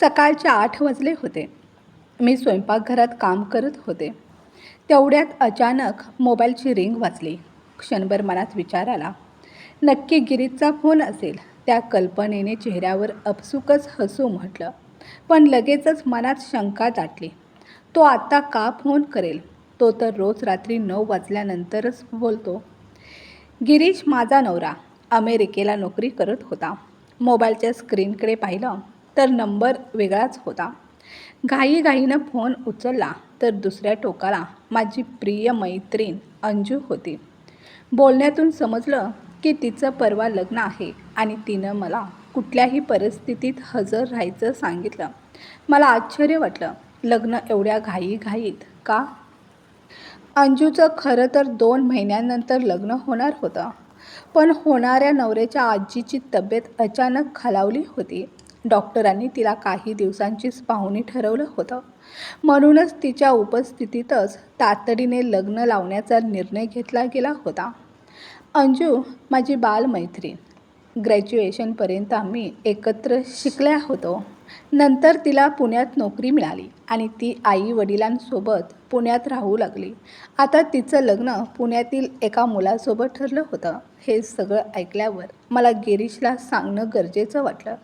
सकाळचे आठ वाजले होते. मी स्वयंपाकघरात काम करत होते. तेवढ्यात अचानक मोबाईलची रिंग वाजली. क्षणभर मनात विचार आला. नक्की गिरीजचा फोन असेल. त्या कल्पनेने चेहऱ्यावर अपसुकच हसू म्हटलं. पण लगेचच मनात शंका दाटली. तो आत्ता का फोन करेल? तो तर रोज रात्री नऊ वाजल्यानंतरच बोलतो. गिरीश माझा नवरा. अमेरिकेला नोकरी करत होता. मोबाईलच्या स्क्रीनकडे पाहिलं. तर नंबर वेगळाच होता. घाईघाईनं फोन उचलला तर दुसऱ्या टोकाला माझी प्रिय मैत्रीण अंजू होती. बोलण्यातून समजलं की तिचं परवा लग्न आहे आणि तिनं मला कुठल्याही परिस्थितीत हजर राहायचं सांगितलं. मला आश्चर्य वाटलं लग्न एवढ्या घाईघाईत का? अंजूचं खरं तर दोन महिन्यानंतर लग्न होणार होतं पण होणाऱ्या नवऱ्याच्या आजीची तब्येत अचानक खालावली होती. डॉक्टरांनी तिला काही दिवसांचीच पाहुणी ठरवलं होतं. म्हणूनच तिच्या उपस्थितीतच तातडीने लग्न लावण्याचा निर्णय घेतला गेला होता. अंजू माझी बालमैत्रीण. ग्रॅज्युएशनपर्यंत आम्ही एकत्र शिकल्या होतो. नंतर तिला पुण्यात नोकरी मिळाली आणि ती आई वडिलांसोबत पुण्यात राहू लागली. आता तिचं लग्न पुण्यातील एका मुलासोबत ठरलं होतं. हे सगळं ऐकल्यावर मला गिरीशला सांगणं गरजेचं वाटलं.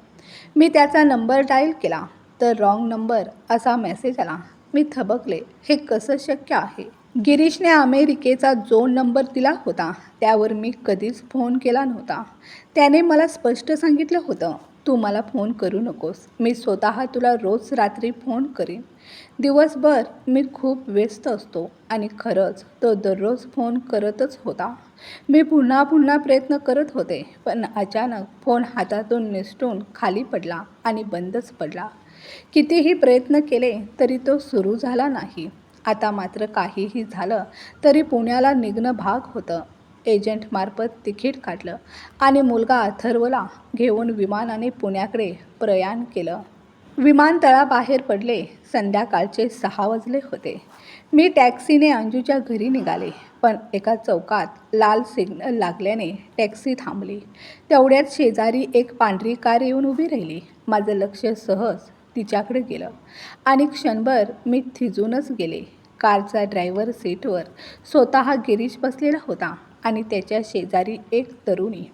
मी त्याचा नंबर डायल केला. तर रॉंग नंबर असा मेसेज आला. मी थबकले. हे कसं शक्य आहे? गिरीशने अमेरिकेचा जो नंबर दिला होता त्यावर मी कधीच फोन केला नव्हता. त्याने मला स्पष्ट सांगितलं होतं तू मला फोन करू नकोस. मी स्वतः तुला रोज रात्री फोन करीन. दिवसभर मी खूप व्यस्त असतो आणि खरंच तो दररोज फोन करतच होता. मी पुन्हा पुन्हा प्रयत्न करत होते पण अचानक फोन हातातून निसटून खाली पडला आणि बंदच पडला. कितीही प्रयत्न केले तरी तो सुरू झाला नाही. आता मात्र काहीही झालं तरी पुण्याला निघणं भाग होतं. एजंटमार्फत तिकीट काढलं आणि मुलगा अथर्वला घेऊन विमानाने पुण्याकडे प्रयाण केलं. विमानतळाबाहेर पडले. संध्याकाळचे सहा वाजले होते. मी टॅक्सीने अंजूच्या घरी निघाले पण एका चौकात लाल सिग्नल लागल्याने टॅक्सी थांबली. तेवढ्यात शेजारी एक पांढरी कार येऊन उभी राहिली. माझं लक्ष सहज तिच्याकडे गेलं आणि क्षणभर मी थिजूनच गेले. कारचा ड्रायव्हर सीटवर स्वतः गिरीश बसलेला होता आणि त्याच्या शेजारी एक तरुणी.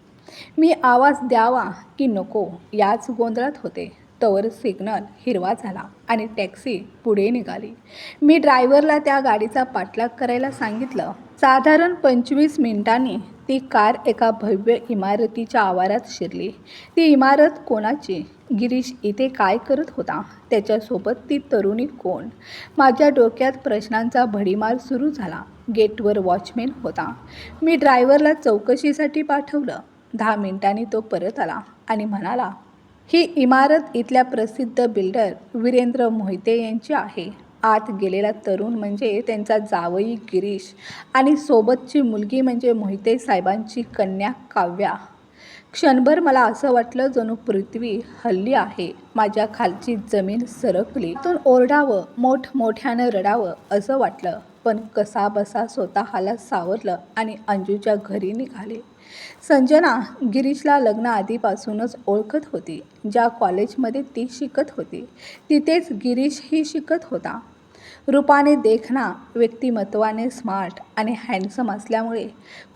मी आवाज द्यावा की नको याच गोंधळात होते. तवर सिग्नल हिरवा झाला आणि टॅक्सी पुढे निघाली. मी ड्रायव्हरला त्या गाडीचा पाठलाग करायला सांगितलं. साधारण पंचवीस मिनिटांनी ती कार एका भव्य इमारतीच्या आवारात शिरली. ती इमारत कोणाची? गिरीश इथे काय करत होता? त्याच्यासोबत ती तरुणी कोण? माझ्या डोक्यात प्रश्नांचा भडीमार सुरू झाला. गेटवर वॉचमॅन होता. मी ड्रायव्हरला चौकशीसाठी पाठवलं. दहा मिनिटांनी तो परत आला आणि म्हणाला ही इमारत इथल्या प्रसिद्ध बिल्डर वीरेंद्र मोहिते यांची आहे. आत गेलेला तरुण म्हणजे त्यांचा जावई गिरीश आणि सोबतची मुलगी म्हणजे मोहिते साहेबांची कन्या काव्या. क्षणभर मला असं वाटलं जणू पृथ्वी हल्ली आहे. माझ्या खालची जमीन सरकली. तून ओरडावं मोठमोठ्यानं रडावं असं वाटलं. पण कसा बसा स्वतःला सावरलं आणि अंजूच्या घरी निघाले. संजना गिरीशला लग्न आधीपासूनच ओळखत होती. ज्या कॉलेजमध्ये ती शिकत होती तिथेच गिरीशही शिकत होता. रूपाने देखणा व्यक्तिमत्वाने स्मार्ट आणि हँडसम असल्यामुळे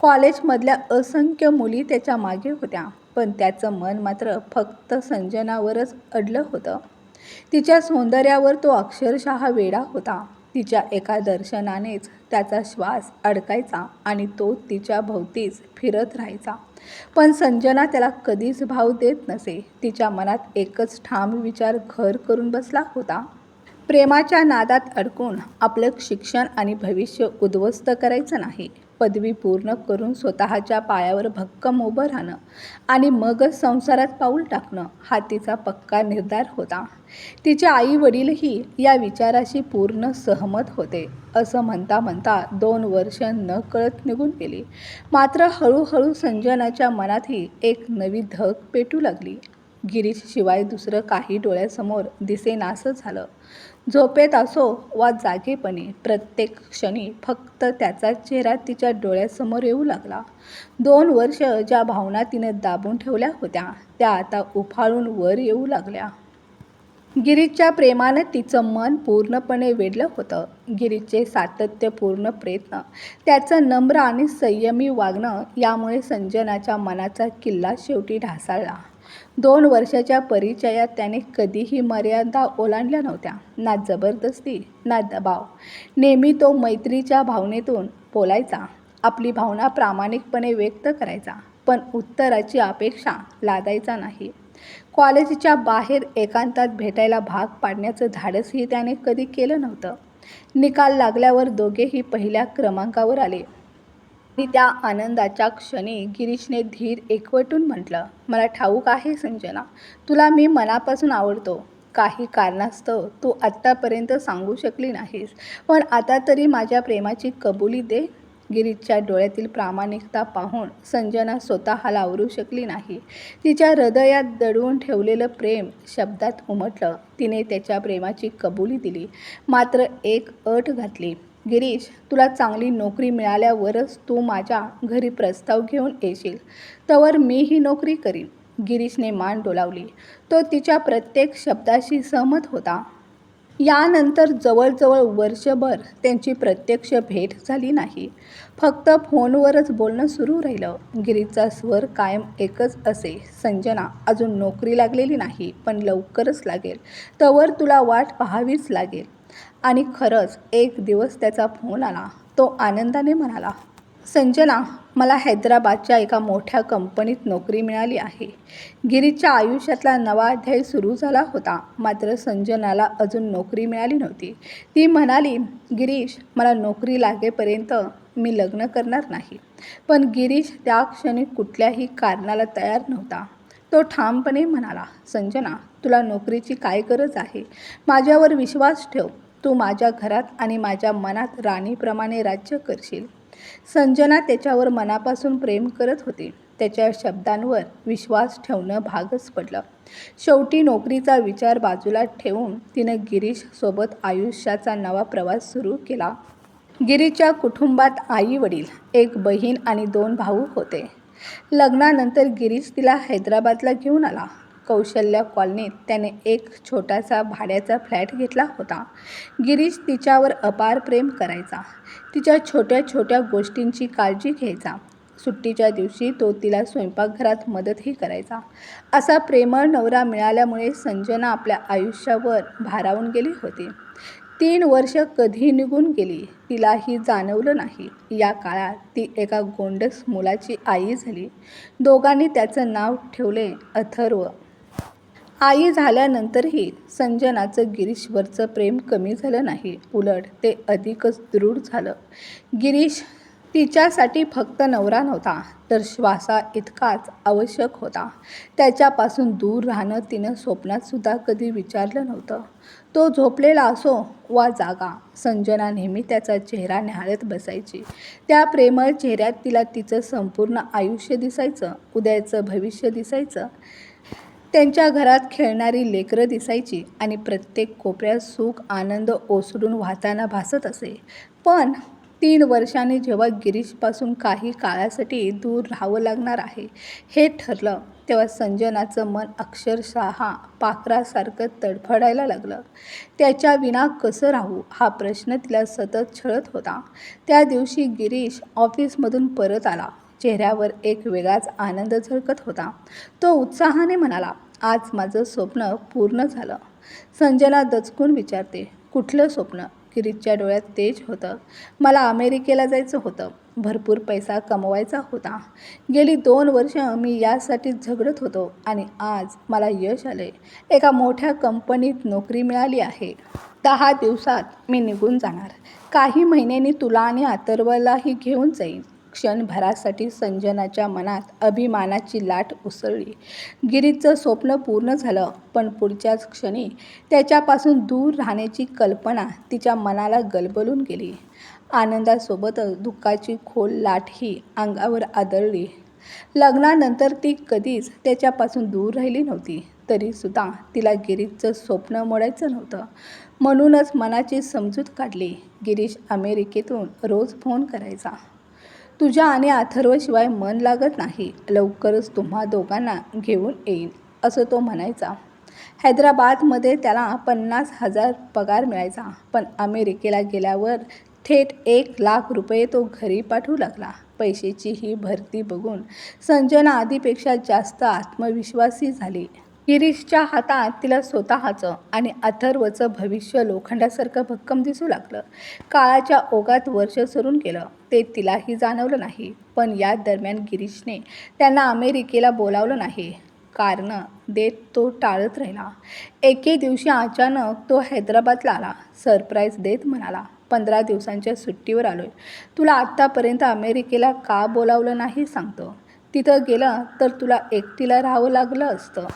कॉलेजमधल्या असंख्य मुली त्याच्यामागे होत्या. पण त्याचं मन मात्र फक्त संजनावरच अडलं होतं. तिच्या सौंदर्यावर तो अक्षरशः वेडा होता. तिच्या एका दर्शनानेच त्याचा श्वास अडकायचा आणि तो तिच्या भोवतीच फिरत राहायचा. पण संजना त्याला कधीच भाव देत नसे. तिच्या मनात एकच ठाम विचार घर करून बसला होता. प्रेमाच्या नादात अडकून आपलं शिक्षण आणि भविष्य उद्ध्वस्त करायचं नाही. पदवी पूर्ण करून स्वतःच्या पायावर भक्कम उभं राहणं आणि मगच संसारात पाऊल टाकणं हा तिचा पक्का निर्धार होता. तिचे आई वडीलही या विचाराशी पूर्ण सहमत होते. असं म्हणता म्हणता दोन वर्ष न कळत निघून गेली. मात्र हळूहळू संजनाच्या मनातही एक नवी धग पेटू लागली. गिरीशशिवाय दुसरं काही डोळ्यासमोर दिसेनासं झालं. झोपेत असो वा जागेपणी प्रत्येक क्षणी फक्त त्याचा चेहरा तिच्या डोळ्यासमोर येऊ लागला. दोन वर्ष ज्या भावना तिने दाबून ठेवल्या होत्या त्या आता उफाळून वर येऊ लागल्या. गिरीच्या प्रेमानं तिचं मन पूर्णपणे वेढलं होतं. गिरीचे सातत्यपूर्ण प्रयत्न त्याचं नम्र आणि संयमी वागणं यामुळे संजनाच्या मनाचा किल्ला शेवटी ढासाळला. दोन वर्षाच्या परिचयात त्याने कधीही मर्यादा ओलांडल्या नव्हत्या. ना जबरदस्ती ना दबाव. नेहमी तो मैत्रीच्या भावनेतून बोलायचा. आपली भावना प्रामाणिकपणे व्यक्त करायचा पण उत्तराची अपेक्षा लादायचा नाही. कॉलेजच्या बाहेर एकांतात भेटायला भाग पाडण्याचं धाडसही त्याने कधी केलं नव्हतं. निकाल लागल्यावर दोघेही पहिल्या क्रमांकावर आले. आणि त्या आनंदाच्या क्षणी गिरीशने धीर एकवटून म्हटलं मला ठाऊक आहे संजना तुला मी मनापासून आवडतो. काही कारणास्तव तू आत्तापर्यंत सांगू शकली नाहीस पण आता तरी माझ्या प्रेमाची कबुली दे. गिरीशच्या डोळ्यातील प्रामाणिकता पाहून संजना स्वतःला आवरू शकली नाही. तिच्या हृदयात दडवून ठेवलेलं प्रेम शब्दात उमटलं. तिने त्याच्या प्रेमाची कबुली दिली. मात्र एक अट घातली. गिरीश तुला चांगली नोकरी मिळाल्यावरच तू माझ्या घरी प्रस्ताव घेऊन येशील. तवर मी ही नोकरी करीन. गिरीशने मान डोलावली. तो तिच्या प्रत्येक शब्दाशी सहमत होता. यानंतर जवळजवळ वर्षभर त्यांची प्रत्यक्ष भेट झाली नाही. फक्त फोनवरच बोलणं सुरू राहिलं. गिरीचा स्वर कायम एकच असे. संजना अजून नोकरी लागलेली नाही पण लवकरच लागेल. तवर तुला वाट पाहावीच लागेल. आणि खरंच एक दिवस त्याचा फोन आला. तो आनंदाने म्हणाला संजना मला हैदराबादच्या एका मोठ्या कंपनीत नोकरी मिळाली आहे. गिरीच्या आयुष्यातला नवा अध्याय सुरू झाला होता. मात्र संजनाला अजून नोकरी मिळाली नव्हती. ती म्हणाली गिरीश मला नोकरी लागेपर्यंत मी लग्न करणार नाही. पण गिरीश त्या क्षणी कुठल्याही कारणाला तयार नव्हता. तो ठामपणे म्हणाला संजना तुला नोकरीची काय गरज आहे? माझ्यावर विश्वास ठेव. तू माझ्या घरात आणि माझ्या मनात राणीप्रमाणे राज्य करशील. संजना त्याच्यावर मनापासून प्रेम करत होती. त्याच्या शब्दांवर विश्वास ठेवणं भागच पडलं. शेवटी नोकरीचा विचार बाजूला ठेवून तिनं गिरीशसोबत आयुष्याचा नवा प्रवास सुरू केला. गिरीच्या कुटुंबात आई वडील एक बहीण आणि दोन भाऊ होते. लग्नानंतर गिरीश तिला हैदराबादला घेऊन आला. कौशल्या कॉलनीत त्याने एक छोटासा भाड्याचा फ्लॅट घेतला होता. गिरीश तिच्यावर अपार प्रेम करायचा. तिच्या छोट्या छोट्या गोष्टींची काळजी घ्यायचा. सुट्टीच्या दिवशी तो तिला स्वयंपाकघरात मदतही करायचा. असा प्रेमळ नवरा मिळाल्यामुळे संजना आपल्या आयुष्यावर भारावून गेली होती. तीन वर्ष कधी निघून गेली तिलाही जाणवलं नाही. या काळात ती एका गोंडस मुलाची आई झाली. दोघांनी त्याचं नाव ठेवले अथर्व. आई झाल्यानंतरही संजनाचं गिरीशवरचं प्रेम कमी झालं नाही. उलट ते अधिकच दृढ झालं. गिरीश तिच्यासाठी फक्त नवरा नव्हता तर श्वासा इतकाच आवश्यक होता. त्याच्यापासून दूर राहणं तिनं स्वप्नातसुद्धा कधी विचारलं नव्हतं. तो झोपलेला असो वा जागा संजना नेहमी त्याचा चेहरा निहाळत बसायची. त्या प्रेमळ चेहऱ्यात तिला तिचं संपूर्ण आयुष्य दिसायचं उद्याचं भविष्य दिसायचं. त्यांच्या घरात खेळणारी लेकरं दिसायची आणि प्रत्येक कोपऱ्यात सुख आनंद ओसडून वाहताना भासत असे. पण तीन वर्षांनी जेव्हा गिरीशपासून काही काळासाठी दूर राहावं लागणार आहे हे ठरलं तेव्हा संजनाचं मन अक्षरशः पाखरासारखं तडफडायला लागलं. त्याच्या विना कसं राहू हा प्रश्न तिला सतत छळत होता. त्या दिवशी गिरीश ऑफिसमधून परत आला. चेहऱ्यावर एक वेगळाच आनंद झळकत होता. तो उत्साहाने म्हणाला आज माझं स्वप्न पूर्ण झालं. संजना दचकून विचारते कुठलं स्वप्न? गिरीशच्या डोळ्यात तेज होतं. मला अमेरिकेला जायचं होतं. भरपूर पैसा कमवायचा होता. गेली दोन वर्ष मी यासाठी झगडत होतो आणि आज मला यश आले एका मोठ्या कंपनीत नोकरी मिळाली आहे. दहा दिवसात मी निघून जाणार. काही महिन्यांनी तुला आणि अथर्वलाही घेऊन जाईन. क्षणभरासाठी संजनाच्या मनात अभिमानाची लाट उसळली. गिरीचं स्वप्न पूर्ण झालं पण पुढच्याच क्षणी त्याच्यापासून दूर राहण्याची कल्पना तिच्या मनाला गलबलून गेली. आनंदासोबतच दुःखाची खोल लाटही अंगावर आदळली. लग्नानंतर ती कधीच त्याच्यापासून दूर राहिली नव्हती तरीसुद्धा तिला गिरीशचं स्वप्न मोडायचं नव्हतं. म्हणूनच मनाची समजूत काढली. गिरीश अमेरिकेतून रोज फोन करायचा. तुझ्या आणि अथर्वशिवाय मन लागत नाही. लवकरच तुम्हा दोघांना घेऊन येईन असं तो म्हणायचा. हैदराबादमध्ये त्याला पन्नास हजार पगार मिळायचा पण अमेरिकेला गेल्यावर थेट एक लाख रुपये तो घरी पाठवू लागला. पैशाची ही भरती बघून संजना आधीपेक्षा जास्त आत्मविश्वासी झाली. गिरीशच्या हातात तिला स्वतःचं आणि अथर्वचं भविष्य लोखंडासारखं भक्कम दिसू लागलं. काळाच्या ओघात वर्ष सरून गेलं. ते तिलाही जाणवलं नाही. पण या दरम्यान गिरीशने त्यांना अमेरिकेला बोलावलं नाही. कारणं देत तो टाळत राहिला. एके दिवशी अचानक तो हैदराबादला आला. सरप्राईज देत म्हणाला पंधरा दिवसांच्या सुट्टीवर आलोय. तुला आत्तापर्यंत अमेरिकेला का बोलावलं नाही? सांगतो. तिथं गेलं तर तुला एकटीला राहावं लागलं असतं.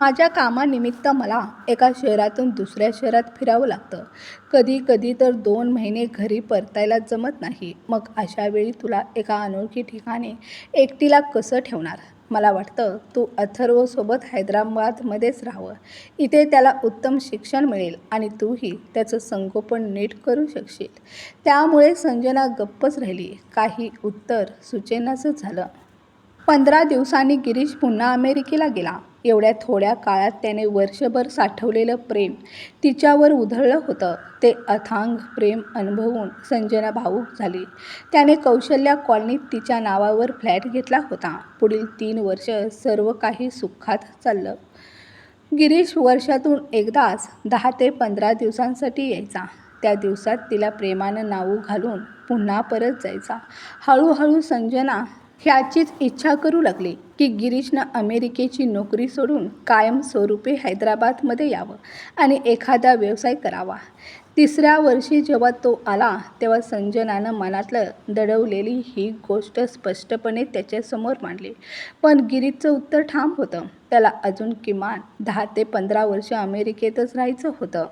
माझ्या कामानिमित्त मला एका शहरातून दुसऱ्या शहरात फिरावं लागतं. कधी कधी तर दोन महिने घरी परतायला जमत नाही. मग अशा वेळी तुला एका अनोळखी ठिकाणी एकटीला कसं ठेवणार? मला वाटतं तू अथर्वसोबत हैदराबादमध्येच राहावं. इथे त्याला उत्तम शिक्षण मिळेल आणि तूही त्याचं संगोपन नीट करू शकशील. त्यामुळे संजना गप्पच राहिली. काही उत्तर सुचेनाचं झालं. पंधरा दिवसांनी गिरीश पुन्हा अमेरिकेला गेला. एवढ्या थोड्या काळात त्याने वर्षभर साठवलेलं प्रेम तिच्यावर उधळलं होतं. ते अथांग प्रेम अनुभवून संजना भावूक झाली. त्याने कौशल्या कॉलनीत तिच्या नावावर फ्लॅट घेतला होता. पुढील तीन वर्ष सर्व काही सुखात चाललं. गिरीश वर्षातून एकदाच दहा ते पंधरा दिवसांसाठी यायचा. त्या दिवसात तिला प्रेमानं नावू घालून पुन्हा परत जायचा. हळूहळू संजना ह्याचीच इच्छा करू लागली की गिरीशनं अमेरिकेची नोकरी सोडून कायमस्वरूपी हैदराबादमध्ये यावं आणि एखादा व्यवसाय करावा. तिसऱ्या वर्षी जेव्हा तो आला तेव्हा संजनानं मनातलं दडवलेली ही गोष्ट स्पष्टपणे त्याच्यासमोर मांडली. पण गिरीशचं उत्तर ठाम होतं. त्याला अजून किमान दहा ते पंधरा वर्ष अमेरिकेतच राहायचं होतं.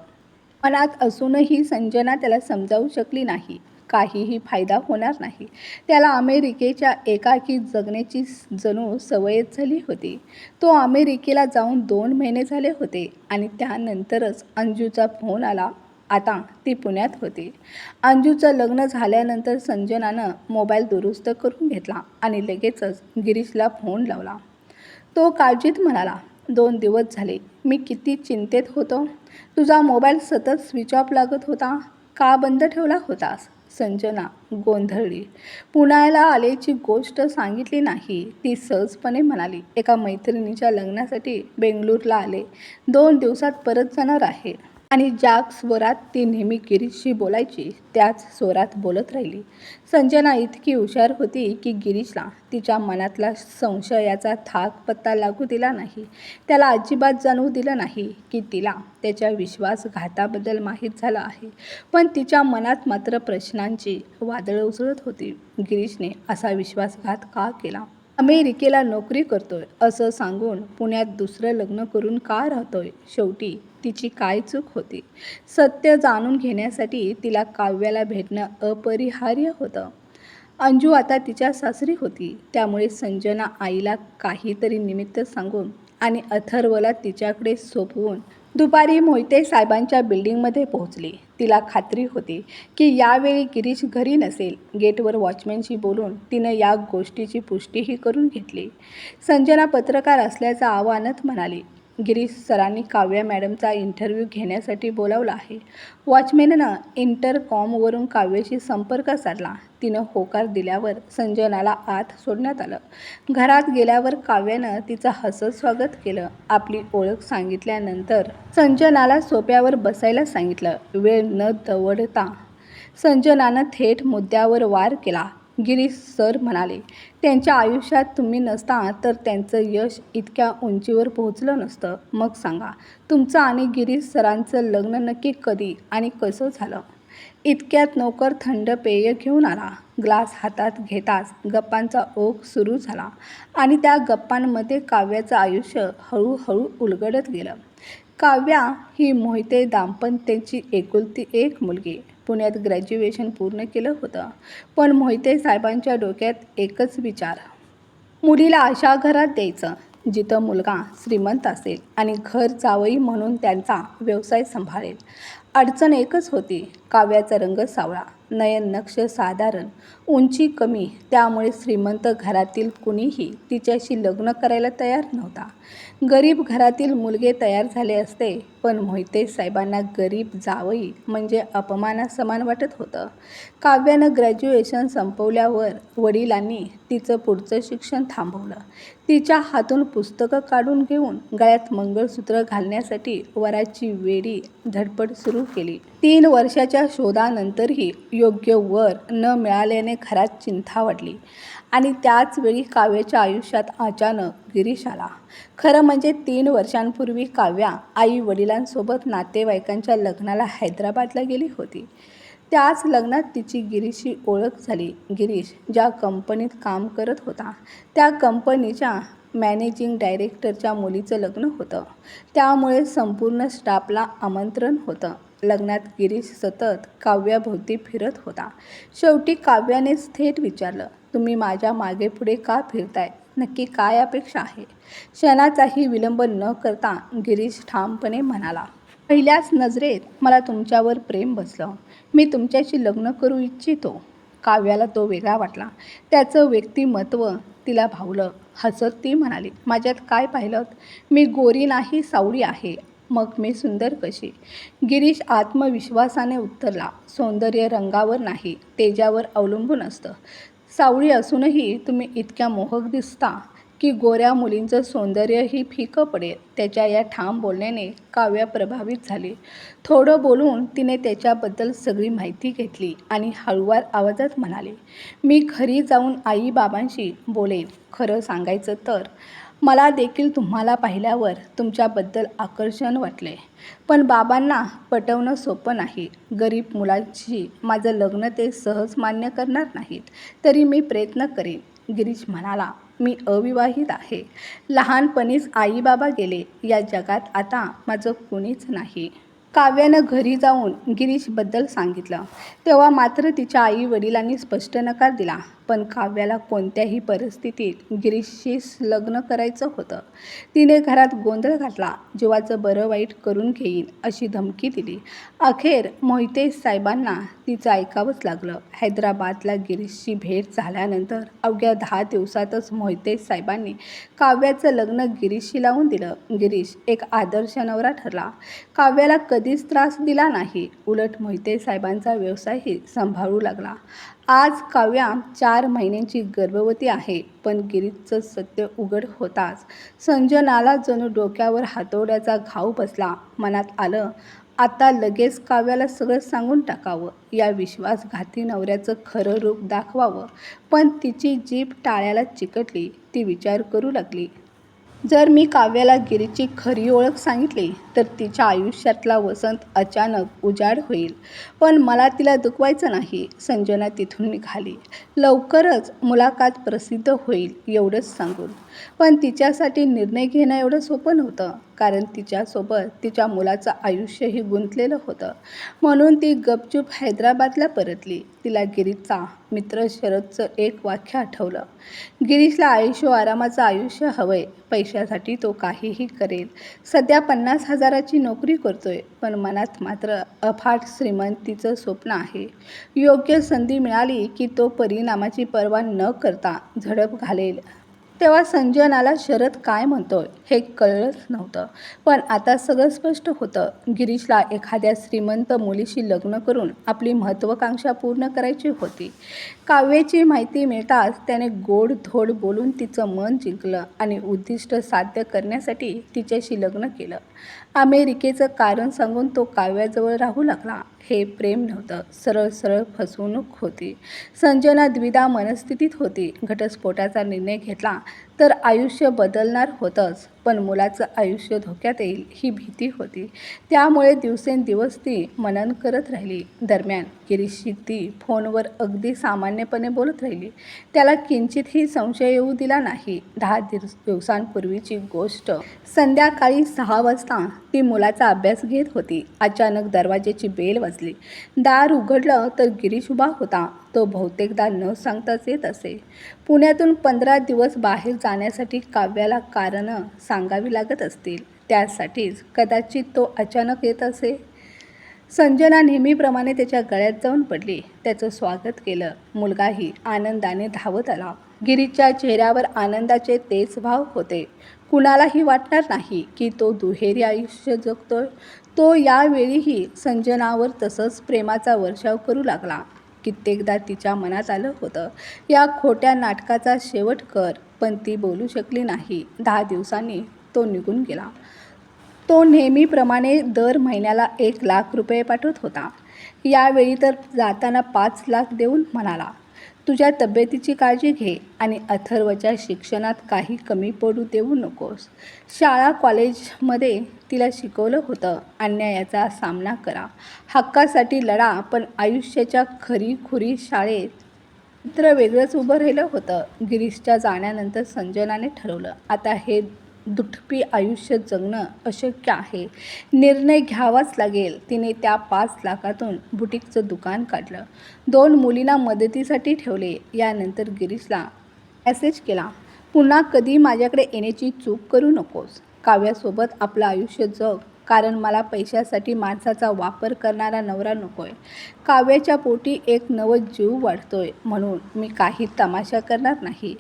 मनात असूनही संजना त्याला समजावू शकली नाही. काहीही फायदा होणार नाही. त्याला अमेरिकेच्या एकाकी जगण्याची जणू सवयच झाली होती. तो अमेरिकेला जाऊन दोन महिने झाले होते आणि त्यानंतरच अंजूचा फोन आला. आता ती पुण्यात होती. अंजूचं लग्न झाल्यानंतर संजनानं मोबाईल दुरुस्त करून घेतला आणि लगेचच गिरीशला फोन लावला. तो काळजीत म्हणाला दोन दिवस झाले. मी किती चिंतेत होतो. तुझा मोबाईल सतत स्विच ऑफ लागत होता. का बंद ठेवला होतास? संजना गोंधळली. पुण्याला आल्याची गोष्ट सांगितली नाही ती सहजपणे म्हणाली. एका मैत्रिणीच्या लग्नासाठी बेंगळूरला आले. दोन दिवसात परत जाणार आहे. आणि ज्या स्वरात ती नेहमी गिरीशशी बोलायची त्याच स्वरात बोलत राहिली. संजना इतकी हुशार होती की गिरीशला तिच्या मनातला संशयाचा थाक पत्ता लागू दिला नाही. त्याला अजिबात जाणवू दिलं नाही की तिला त्याच्या विश्वासघाताबद्दल माहीत झालं आहे. पण तिच्या मनात मात्र प्रश्नांची वादळं उसळत होती. गिरीशने असा विश्वासघात का केला? अमेरिकेला नोकरी करतोय असं सांगून पुण्यात दुसरं लग्न करून का राहतोय? शेवटी तिची काय चूक होती? सत्य जाणून घेण्यासाठी तिला काव्याला भेटणं अपरिहार्य होतं. अंजू आता तिच्या सासरी होती. त्यामुळे संजना आईला काहीतरी निमित्त सांगून आणि अथर्वला तिच्याकडे सोपवून दुपारी मोहिते साहेबांच्या बिल्डिंगमध्ये पोहोचली. तिला खात्री होती की यावेळी गिरीश घरी नसेल. गेटवर वॉचमॅनशी बोलून तिनं या गोष्टीची पुष्टीही करून घेतली. संजना पत्रकार असल्याचं आव्हानच म्हणाली गिरीश सरांनी काव्या मॅडमचा इंटरव्ह्यू घेण्यासाठी बोलावला आहे. वॉचमॅननं इंटरकॉमवरून काव्याशी संपर्क साधला. तिनं होकार दिल्यावर संजनाला आत सोडण्यात आलं. घरात गेल्यावर काव्यानं तिचं हसत स्वागत केलं. आपली ओळख सांगितल्यानंतर संजनाला सोप्यावर बसायला सांगितलं. वेळ न दवडता संजनानं थेट मुद्द्यावर वार केला. गिरीश सर म्हणाले त्यांच्या आयुष्यात तुम्ही नसता तर त्यांचं यश इतक्या उंचीवर पोहोचलं नसतं. मग सांगा तुमचं आणि गिरीश सरांचं लग्न नक्की कधी आणि कसं झालं? इतक्यात नोकर थंड पेय घेऊन आला. ग्लास हातात घेताच गप्पांचा ओघ सुरू झाला आणि त्या गप्पांमध्ये काव्याचं आयुष्य हळूहळू उलगडत गेलं. काव्या ही मोहिते दाम्पत्याची एकुलती एक मुलगी. पुण्यात ग्रॅज्युएशन पूर्ण केलं होतं. पण मोहिते साहेबांच्या डोक्यात एकच विचार. मुलीला अशा घरात द्यायचं जिथं मुलगा श्रीमंत असेल आणि घर जावई म्हणून त्यांचा व्यवसाय सांभाळेल. अडचण एकच होती काव्याचा रंग सावळा नयन नक्ष साधारण उंची कमी त्यामुळे श्रीमंत घरातील कुणीही तिच्याशी लग्न करायला तयार नव्हता. गरीब घरातील मुलगे तयार झाले असते. पण मोहिते साहेबांना गरीब जावई म्हणजे अपमानासमान वाटत होतं. काव्यानं ग्रॅज्युएशन संपवल्यावर वडिलांनी तिचं पुढचं शिक्षण थांबवलं. तिच्या हातून पुस्तकं काढून घेऊन गळ्यात मंगळसूत्र घालण्यासाठी वराची वेडी धडपड सुरू केली. तीन वर्षाच्या शोधानंतरही योग्य वर न मिळाल्याने घरात चिंता वाढली. आणि त्याच वेळी काव्याच्या आयुष्यात अचानक गिरीश आला. खरं म्हणजे तीन वर्षांपूर्वी काव्या आई वडिलांसोबत नातेवाईकांच्या लग्नाला हैदराबादला गेली होती. त्याच लग्नात तिची गिरीशची ओळख झाली. गिरीश ज्या कंपनीत काम करत होता त्या कंपनीच्या मॅनेजिंग डायरेक्टरच्या मुलीचं लग्न होतं. त्यामुळे संपूर्ण स्टाफला आमंत्रण होतं. लग्नात गिरीश सतत काव्याभोवती फिरत होता. शेवटी काव्यानेच थेट विचारलं तुम्ही माझ्या मागे पुढे का फिरताय? नक्की काय अपेक्षा आहे? क्षणाचाही विलंब न करता गिरीश ठामपणे म्हणाला पहिल्याच नजरेत मला तुमच्यावर प्रेम बसलं. मी तुमच्याशी लग्न करू इच्छितो. काव्याला तो वेगळा वाटला. त्याचं व्यक्तिमत्व तिला भावलं. हसत ती म्हणाली माझ्यात काय पाहिलं? मी गोरी नाही सावळी आहे. मग मी सुंदर कशी? गिरीश आत्मविश्वासाने उत्तरला सौंदर्य रंगावर नाही तेजावर अवलंबून असतं. सावळी असूनही तुम्ही इतक्या मोहक दिसता की गोऱ्या मुलींचं सौंदर्यही फिकं पडेल. त्याच्या या ठाम बोलण्याने काव्या प्रभावित झाली. थोडं बोलून तिने त्याच्याबद्दल सगळी माहिती घेतली आणि हळुवार आवाजात म्हणाले मी घरी जाऊन आई बाबांशी बोलेन. खरं सांगायचं तर मला देखील तुम्हाला पाहिल्यावर तुमच्याबद्दल आकर्षण वाटले. पण बाबांना पटवणं सोपं नाही. गरीब मुलांशी माझं लग्न ते सहज मान्य करणार नाहीत तरी मी प्रयत्न करेन. गिरीश म्हणाला मी अविवाहित आहे. लहानपणीच आईबाबा गेले. या जगात आता माझं कुणीच नाही. काव्यानं घरी जाऊन गिरीशबद्दल सांगितलं. तेव्हा मात्र तिच्या आई वडिलांनी स्पष्ट नकार दिला. पण काव्याला कोणत्याही परिस्थितीत गिरीशशीच लग्न करायचं होतं. तिने घरात गोंधळ घातला जीवाचं बरं वाईट करून घेईन अशी धमकी दिली. अखेर मोहिते साहेबांना तिचं ऐकावंच लागलं. हैदराबादला गिरीशची भेट झाल्यानंतर अवघ्या दहा दिवसातच मोहिते साहेबांनी काव्याचं लग्न गिरीशशी लावून दिलं. गिरीश एक आदर्श नवरा ठरला. काव्याला कधीच त्रास दिला नाही. उलट मोहिते साहेबांचा व्यवसायही सांभाळू लागला. आज काव्या चार महिन्यांची गर्भवती आहे पण गिरीजचं सत्य उघड होताच. संजनाला जणू डोक्यावर हातोड्याचा घाव बसला. मनात आलं आता लगेच काव्याला सगळं सांगून टाकावं. या विश्वासघाती नवऱ्याचं खरं रूप दाखवावं. पण तिची जीभ टाळ्याला चिकटली. ती विचार करू लागली. जर मी काव्याला गिरीची खरी ओळख सांगितली तर तिच्या आयुष्यातला वसंत अचानक उजाड होईल. पण मला तिला दुखवायचं नाही. संजना तिथून निघाली. लवकरच मुलाखत प्रसिद्ध होईल एवढंच सांगून. पण तिच्यासाठी निर्णय घेणं एवढं सोपं नव्हतं. कारण तिच्यासोबत तिच्या मुलाचं आयुष्यही गुंतलेलं होतं. म्हणून ती गपचूप हैदराबादला परतली. तिला गिरीशचा मित्र शरदचं एक वाक्य आठवलं. गिरीशला आयुष्य आरामाचं आयुष्य हवंय. पैशासाठी तो काहीही करेल. सध्या पन्नास हजाराची नोकरी करतोय. पण मनात मात्र अफाट श्रीमंतीचं स्वप्न आहे. योग्य संधी मिळाली की तो परिणामाची पर्वा न करता झडप घालेल. तेव्हा संजनाला शरद काय म्हणतोय? हे कळलंच नव्हतं. पण आता सगळं स्पष्ट होतं. गिरीशला एखाद्या श्रीमंत मुलीशी लग्न करून आपली महत्त्वाकांक्षा पूर्ण करायची होती. काव्याची माहिती मिळताच त्याने गोड धोड बोलून तिचं मन जिंकलं आणि उद्दिष्ट साध्य करण्यासाठी तिच्याशी लग्न केलं. अमेरिकेचं कारण सांगून तो काव्याजवळ राहू लागला. हे प्रेम नव्हतं. सरळ सरळ फसवणूक होती. संजना द्विधा मनस्थितीत होती. घटस्फोटाचा निर्णय घेतला. तर आयुष्य बदलणार होतंच पण मुलाचं आयुष्य धोक्यात येईल ही भीती होती. त्यामुळे दिवसेंदिवस ती मनन करत राहिली. दरम्यान गिरीशशी ती फोनवर अगदी सामान्यपणे बोलत राहिली. त्याला किंचितही संशय येऊ दिला नाही. दहा दिवस दिवसांपूर्वीची गोष्ट. संध्याकाळी सहा वाजता ती मुलाचा अभ्यास घेत होती. अचानक दरवाजेची बेल वाजली. दार उघडलं तर गिरीश उभा होता. तो बहुतेकदा न सांगताच येत असे. पुण्यातून पंधरा दिवस बाहेर जाण्यासाठी काव्याला कारणं सांगावी लागत असतील. त्यासाठीच कदाचित तो अचानक येत असे. संजना नेहमीप्रमाणे त्याच्या गळ्यात जाऊन पडली. त्याचं स्वागत केलं. मुलगाही आनंदाने धावत आला. गिरीच्या चेहऱ्यावर आनंदाचे तेच भाव होते. कुणालाही वाटणार नाही की तो दुहेरी आयुष्य जगतोय. तो यावेळीही संजनावर तसंच प्रेमाचा वर्षाव करू लागला. कित्येकदा तिच्या मनात आलं होतं या खोट्या नाटकाचा शेवट कर पण ती बोलू शकली नाही. दहा दिवसांनी तो निघून गेला. तो नेहमीप्रमाणे दर महिन्याला एक लाख रुपये पाठवत होता. यावेळी तर जाताना पाच लाख देऊन म्हणाला तुझ्या तब्येतीची काळजी घे आणि अथर्वच्या शिक्षणात काही कमी पडू देऊ नकोस. शाळा कॉलेजमध्ये तिला शिकवलं होतं अन्यायाचा सामना करा. हक्कासाठी लढा पण आयुष्याच्या खरी खुरी शाळेत चित्र वेगळंच उभं राहिलं होतं. गिरीशच्या जाण्यानंतर संजनाने ठरवलं आता हे दुटपी आयुष्य जगणं अशक्य आहे. निर्णय घ्यावाच लागेल. तिने त्या पाच लाखातून बुटीकचं दुकान काढलं. दोन मुलींना मदतीसाठी ठेवले. यानंतर गिरीशला मेसेज केला पुन्हा कधी माझ्याकडे येण्याची चूक करू नकोस. काव्यासोबत आपलं आयुष्य जग. कारण मला पैशासाठी माणसाचा वापर करणारा नवरा नकोय. काव्याच्या पोटी एक नवं जीव वाढतोय म्हणून मी काही तमाशा करणार नाही.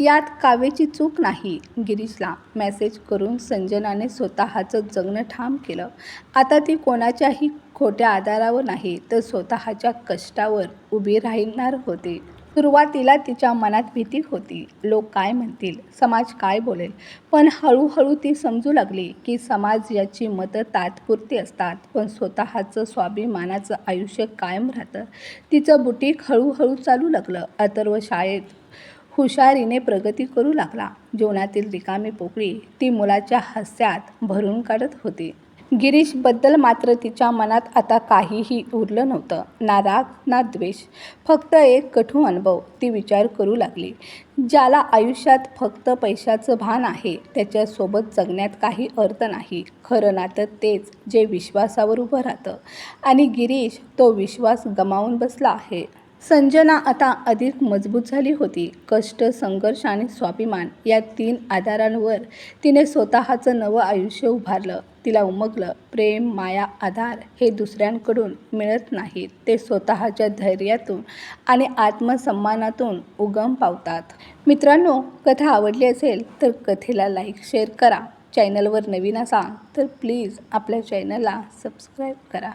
यात काव्याची चूक नाही. गिरीशला मेसेज करून संजनाने स्वतःचं जगणं ठाम केलं. आता ती कोणाच्याही खोट्या आधारावर नाही तर स्वतःच्या कष्टावर उभी राहणार होती. सुरुवातीला तिच्या मनात भीती होती. लोक काय म्हणतील? समाज काय बोलेल? पण हळूहळू ती समजू लागली की समाज याची मतं तात्पुरती असतात. पण स्वतःचं स्वाभिमानाचं आयुष्य कायम राहतं. तिचं बुटीक हळूहळू चालू लागलं. अथर्व शाळेत हुशारीने प्रगती करू लागला. जीवनातील रिकामी पोकळी ती मुलाच्या हास्यात भरून काढत होती. गिरीशबद्दल मात्र तिच्या मनात आता काहीही उरलं नव्हतं. ना राग ना द्वेष फक्त एक कठू अनुभव. ती विचार करू लागली. ज्याला आयुष्यात फक्त पैशाचं भान आहे त्याच्यासोबत जगण्यात काही अर्थ नाही. खरं नातं तेच जे विश्वासावर उभं राहतं. आणि गिरीश तो विश्वास गमावून बसला आहे. संजना आता अधिक मजबूत झाली होती. कष्ट संघर्ष आणि स्वाभिमान या तीन आधारांवर तिने स्वतःचं नवं आयुष्य उभारलं. तिला उमगलं प्रेम माया आधार हे दुसऱ्यांकडून मिळत नाहीत. ते स्वतःच्या धैर्यातून आणि आत्मसन्मानातून उगम पावतात. मित्रांनो कथा आवडली असेल तर कथेला लाईक शेअर करा. चॅनलवर नवीन असाल तर प्लीज आपल्या चॅनलला सबस्क्राईब करा.